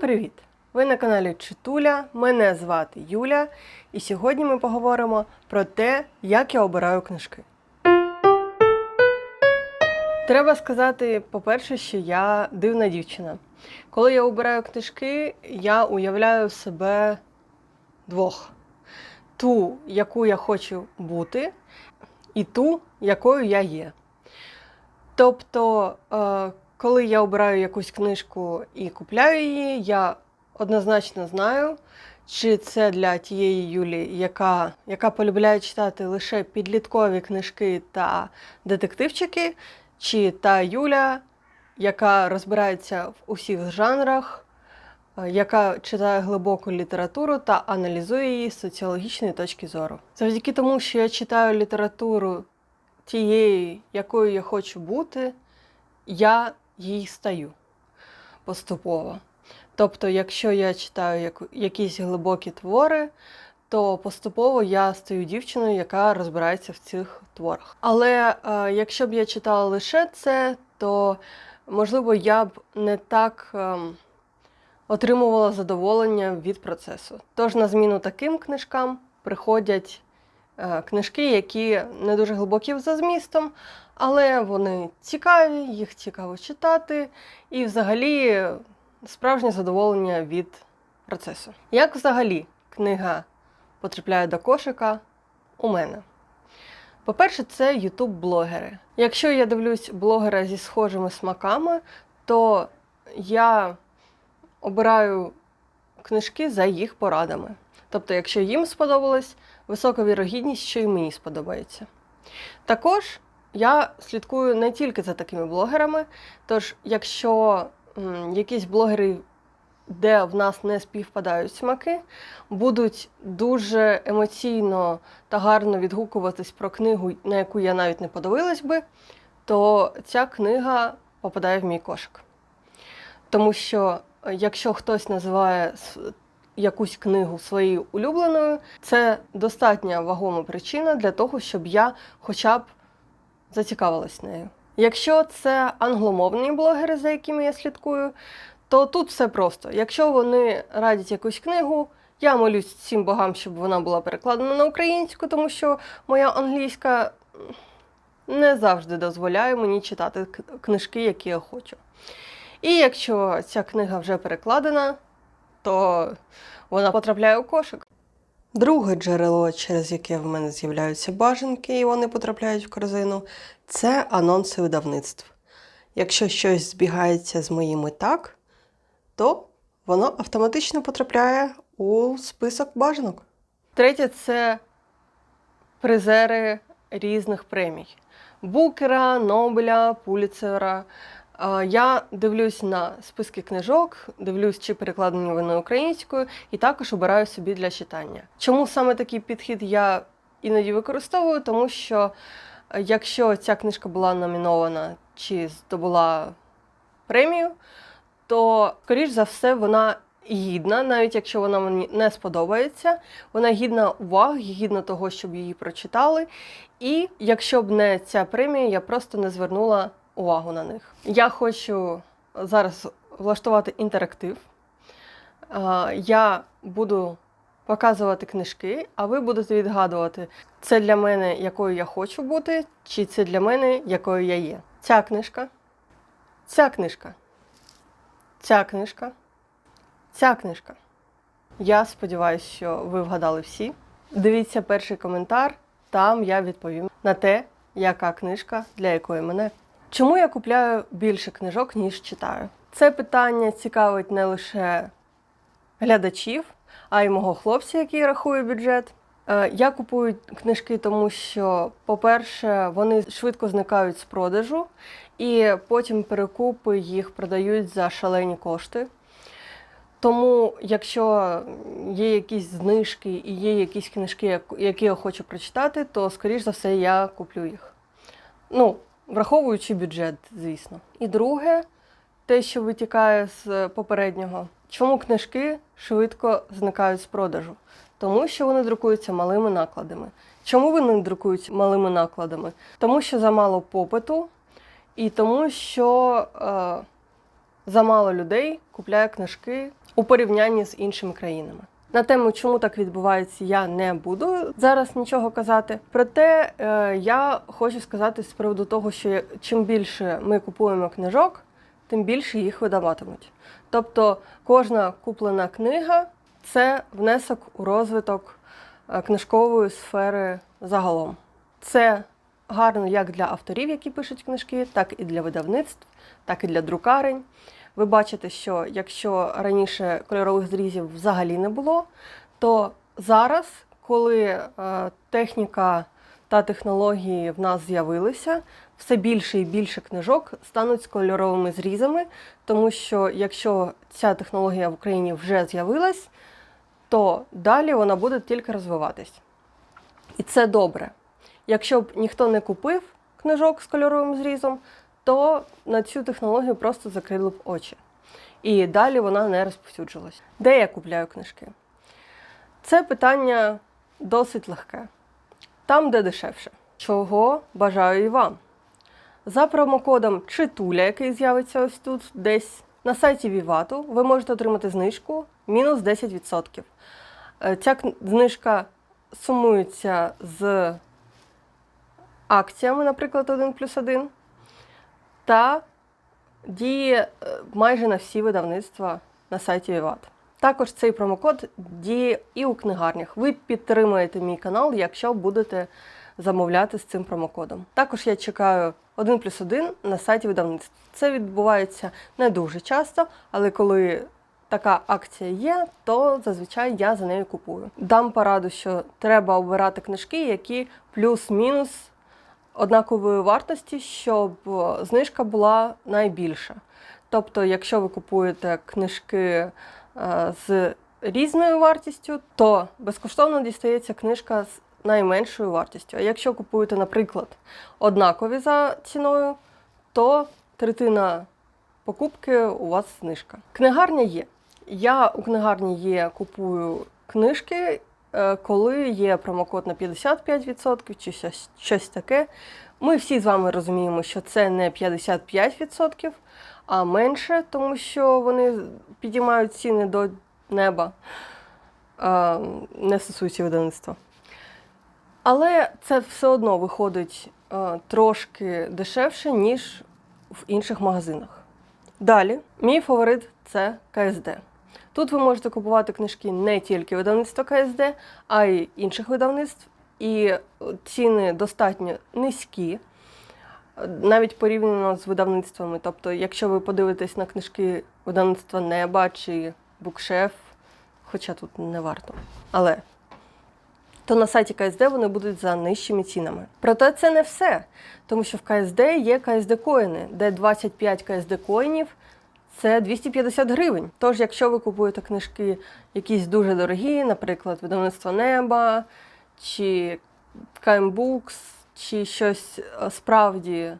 привіт! Ви на каналі Читуля. Мене звати Юля, і сьогодні ми поговоримо про те, як я обираю книжки. Треба сказати, по-перше, що я дивна дівчина. Коли я обираю книжки, я уявляю себе двох: ту, яку я хочу бути, і ту, якою я є. Тобто, е, коли я обираю якусь книжку і купляю її, я однозначно знаю, чи це для тієї Юлі, яка, яка полюбляє читати лише підліткові книжки та детективчики, чи та Юля, яка розбирається в усіх жанрах, е, яка читає глибоку літературу та аналізує її з соціологічної точки зору. Завдяки тому, що я читаю літературу тієї, якою я хочу бути, я їй стаю поступово. Тобто, якщо я читаю якісь глибокі твори, то поступово я стаю дівчиною, яка розбирається в цих творах. Але е, якщо б я читала лише це, то можливо я б не так ем, отримувала задоволення від процесу. Тож на зміну таким книжкам приходять е, книжки, які не дуже глибокі за змістом, але вони цікаві, їх цікаво читати, і взагалі справжнє задоволення від процесу. Як взагалі книга потрапляє до кошика у мене? По-перше, це ютуб-блогери. Якщо я дивлюсь блогера зі схожими смаками, то я обираю книжки за їх порадами. Тобто, якщо їм сподобалось, висока вірогідність, що і мені сподобається. Також я слідкую не тільки за такими блогерами, тож, якщо м, якісь блогери, де в нас не співпадають смаки, будуть дуже емоційно та гарно відгукуватись про книгу, на яку я навіть не подивилась би, то ця книга попадає в мій кошик. Тому що е, якщо хтось називає якусь книгу своєю улюбленою, це достатня вагома причина для того, щоб я хоча б зацікавилась нею. Якщо це англомовні блогери, за якими я слідкую, то тут все просто. Якщо вони радять якусь книгу, я молюсь всім богам, щоб вона була перекладена на українську, тому що моя англійська не завжди дозволяє мені читати книжки, які я хочу. І якщо ця книга вже перекладена, то вона потрапляє у кошик. Друге джерело, через яке в мене з'являються бажанки, і вони потрапляють в корзину, це анонси видавництв. Якщо щось збігається з моїми так, то воно автоматично потрапляє у список бажанок. Третє це призери різних премій: Букера, Нобеля, Пуліцера. Я дивлюсь на списки книжок, дивлюсь, чи перекладені вони українською, і також обираю собі для читання. Чому саме такий підхід я іноді використовую? Тому що е, якщо ця книжка була номінована чи здобула премію, то, скоріш за все, вона гідна, навіть якщо вона мені не сподобається, вона гідна уваги, гідна того, щоб її прочитали. І якщо б не ця премія, я просто не звернула увагу на них. Я хочу зараз влаштувати інтерактив. Я буду показувати книжки, а ви будете відгадувати, це для мене, якою я хочу бути, чи це для мене, якою я є. Ця книжка, ця книжка, ця книжка, ця книжка. Я сподіваюся, що ви вгадали всі. Дивіться перший коментар, там я відповім на те, яка книжка для якої мене. Чому я купляю більше книжок, ніж читаю? Це питання цікавить не лише глядачів, а й мого хлопця, який рахує бюджет. Е, Я купую книжки, тому що, по-перше, вони швидко зникають з продажу, і потім перекупи їх продають за шалені кошти. Тому, якщо є якісь знижки і є якісь книжки, які я хочу прочитати, то, скоріш за все, я куплю їх. Ну, враховуючи бюджет, звісно. І друге, те, що витікає з попереднього, чому книжки швидко зникають з продажу? Тому що вони друкуються малими накладами. Чому вони друкуються малими накладами? Тому що замало попиту, і тому що е, замало людей купляє книжки у порівнянні з іншими країнами. На тему, чому так відбувається, я не буду зараз нічого казати. Проте е, я хочу сказати з приводу того, що чим більше ми купуємо книжок, тим більше їх видаватимуть. Тобто кожна куплена книга це внесок у розвиток е, книжкової сфери загалом. Це гарно як для авторів, які пишуть книжки, так і для видавництв, так і для друкарень. Ви бачите, що якщо раніше кольорових зрізів взагалі не було, то зараз, коли е, техніка та технології в нас з'явилися, все більше і більше книжок стануть з кольоровими зрізами, тому що якщо ця технологія в Україні вже з'явилась, то далі вона буде тільки розвиватись. І це добре. Якщо б ніхто не купив книжок з кольоровим зрізом, то на цю технологію просто закрили б очі. І далі вона не розповсюджилась. Де я купляю книжки? Це питання досить легке. Там, де дешевше. Чого бажаю і вам. За промокодом Читуля, який з'явиться ось тут, десь на сайті Вівату, ви можете отримати знижку мінус 10%. Е, Ця знижка сумується з акціями, наприклад, 1 плюс 1, та діє е, майже на всі видавництва на сайті Віват. Також цей промокод діє і у книгарнях. Ви підтримуєте мій канал, якщо будете замовляти з цим промокодом. Також я чекаю 1 плюс 1 на сайті видавництва. Це відбувається не дуже часто, але коли така акція є, то зазвичай я за нею купую. Дам пораду, що треба обирати книжки, які плюс-мінус однакової вартості, щоб е, знижка була найбільша. Тобто, якщо ви купуєте книжки е, з різною вартістю, то безкоштовно дістається книжка з найменшою вартістю. А якщо купуєте, наприклад, однакові за ціною, то третина покупки у вас знижка. Книгарня є. Я у книгарні є купую книжки, коли є промокод на 55% чи щось, щось таке. Ми всі з вами розуміємо, що це не 55%, а менше, тому що вони підіймають ціни до неба. Е, Не стосується видавництва. Але це все одно виходить е, трошки дешевше, ніж в інших магазинах. Далі, мій фаворит це КСД. Тут ви можете купувати книжки не тільки видавництва КСД, а й інших видавництв. І е, ціни достатньо низькі, е, навіть порівняно з видавництвами. Тобто, якщо ви подивитесь на книжки видавництва Неба чи Букшеф, хоча тут не варто. Але то на сайті КСД вони будуть за нижчими цінами. Проте це не все, тому що в КСД є КСД коїни, де 25 КСД коїнів це 250 гривень. Тож, якщо ви купуєте книжки якісь дуже дорогі, наприклад, видавництво Неба чи Books, чи щось е, справді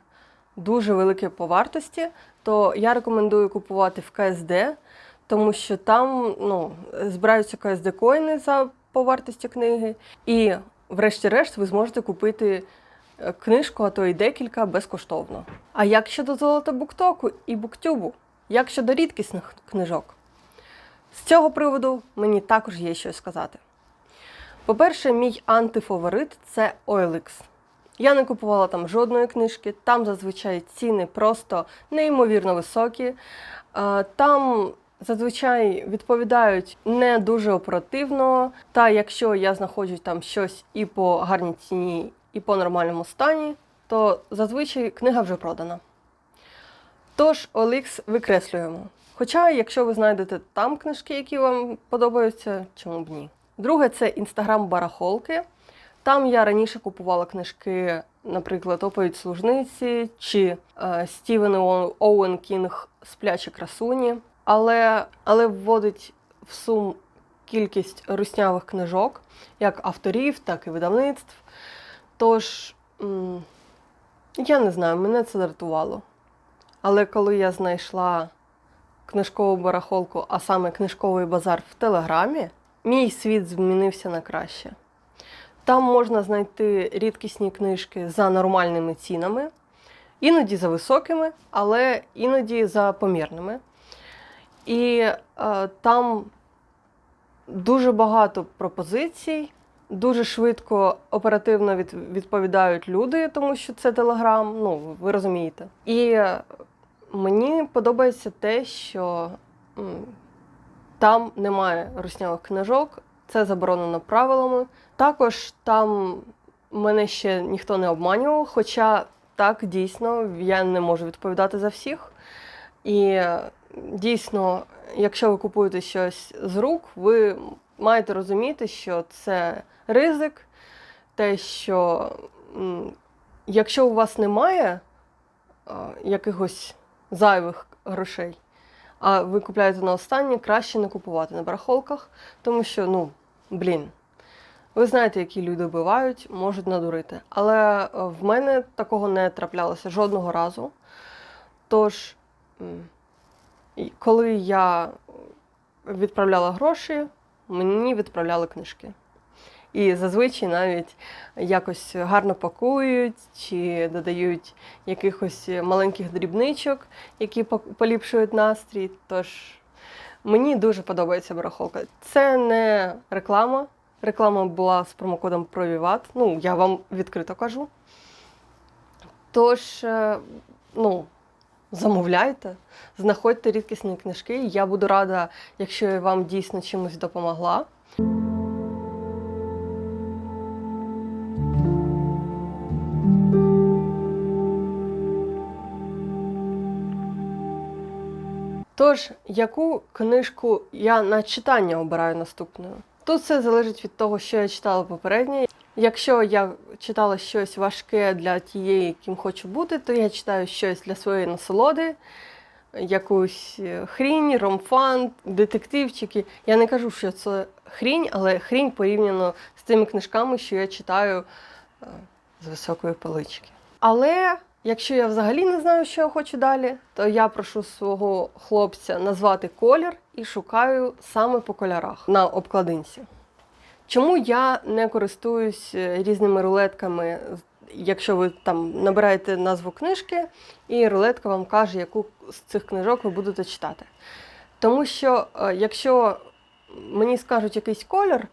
дуже велике по вартості, то я рекомендую купувати в КСД, тому що там ну, збираються КСД коїни за по вартості книги, і, врешті-решт, ви зможете купити е, книжку, а то й декілька безкоштовно. А як щодо золота буктоку і буктюбу? Як щодо рідкісних книжок? З цього приводу мені також є щось сказати. По-перше, мій антифаворит це OLX. Я не купувала там жодної книжки, там зазвичай ціни просто неймовірно високі. Е, Там зазвичай відповідають не дуже оперативно. Та якщо я знаходжу там щось і по гарній ціні, і по нормальному стані, то зазвичай книга вже продана. Тож OLX викреслюємо. Хоча, якщо ви знайдете там книжки, які вам подобаються, чому б ні. Друге, це інстаграм барахолки. Там я раніше купувала книжки, наприклад, Оповідь служниці чи е, Стівен Оуен Кінг Сплячі красуні. Але, але вводить в сум кількість руснявих книжок, як авторів, так і видавництв. Тож, я не знаю, мене це дратувало. Але коли я знайшла книжкову барахолку, а саме книжковий базар в Телеграмі, мій світ змінився на краще. Там можна знайти рідкісні книжки за нормальними цінами, іноді за високими, але іноді за помірними. І е, там дуже багато пропозицій, дуже швидко, оперативно від, відповідають люди, тому що це Телеграм, ну ви розумієте. І мені подобається те, що там немає руснявих книжок, це заборонено правилами. Також там мене ще ніхто не обманював, хоча так дійсно я не можу відповідати за всіх. І дійсно, якщо ви купуєте щось з рук, ви маєте розуміти, що це ризик, те, що якщо у вас немає якихось зайвих грошей, а ви купляєте на останнє, краще не купувати на барахолках, тому що, ну, блін. Ви знаєте, які люди бувають, можуть надурити. Але е, в мене такого не траплялося жодного разу. Тож, коли я відправляла гроші, мені відправляли книжки. І зазвичай навіть якось гарно пакують чи додають якихось маленьких дрібничок, які по- поліпшують настрій. Тож мені дуже подобається барахолка. Це не реклама. Реклама була з промокодом PROVIVAT. Ну, я вам відкрито кажу. Тож, е, ну, замовляйте, знаходьте рідкісні книжки. Я буду рада, якщо я вам дійсно чимось допомогла. Тож, яку книжку я на читання обираю наступною? Тут все залежить від того, що я читала попередньо. Якщо я читала щось важке для тієї, ким хочу бути, то я читаю щось для своєї насолоди, якусь е, хрінь, ромфан, детективчики. Я не кажу, що це хрінь, але хрінь порівняно з тими книжками, що я читаю е, з високої полички. Але якщо я взагалі не знаю, що я хочу далі, то я прошу свого хлопця назвати колір і шукаю саме по кольорах на обкладинці. Чому я не користуюсь е, різними рулетками, якщо ви там набираєте назву книжки, і рулетка вам каже, яку з цих книжок ви будете читати? Тому що е, якщо мені скажуть якийсь колір,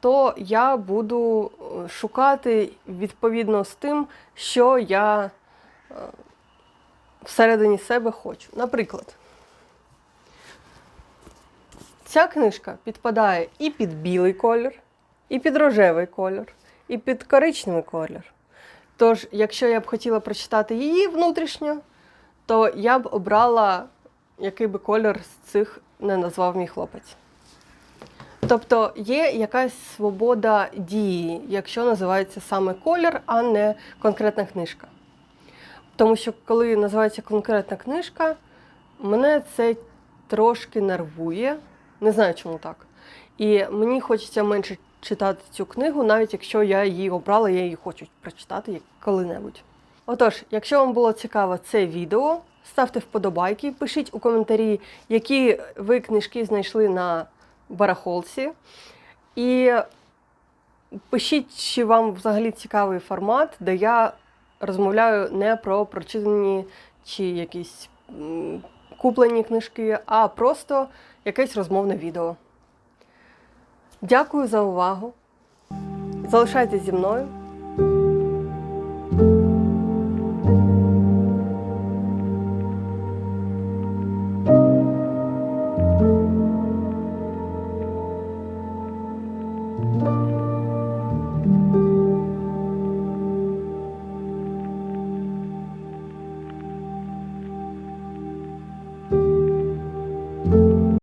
то я буду е, шукати відповідно з тим, що я всередині себе хочу. Наприклад, ця книжка підпадає і під білий колір, і під рожевий колір, і під коричневий колір. Тож, якщо я б хотіла прочитати її внутрішньо, то я б обрала, який би колір з цих не назвав мій хлопець. Тобто є якась свобода дії, якщо називається саме колір, а не конкретна книжка. Тому що коли називається конкретна книжка, мене це трошки нервує. Не знаю, чому так. І мені хочеться менше читати цю книгу, навіть якщо я її обрала, я її хочу прочитати коли-небудь. Отож, якщо вам було цікаво це відео, ставте вподобайки, пишіть у коментарі, які ви книжки знайшли на барахолці. І пишіть, чи вам взагалі цікавий формат, де я розмовляю не про прочитані чи якісь куплені книжки, а просто якесь розмовне відео. Дякую за увагу. Залишайтесь зі мною.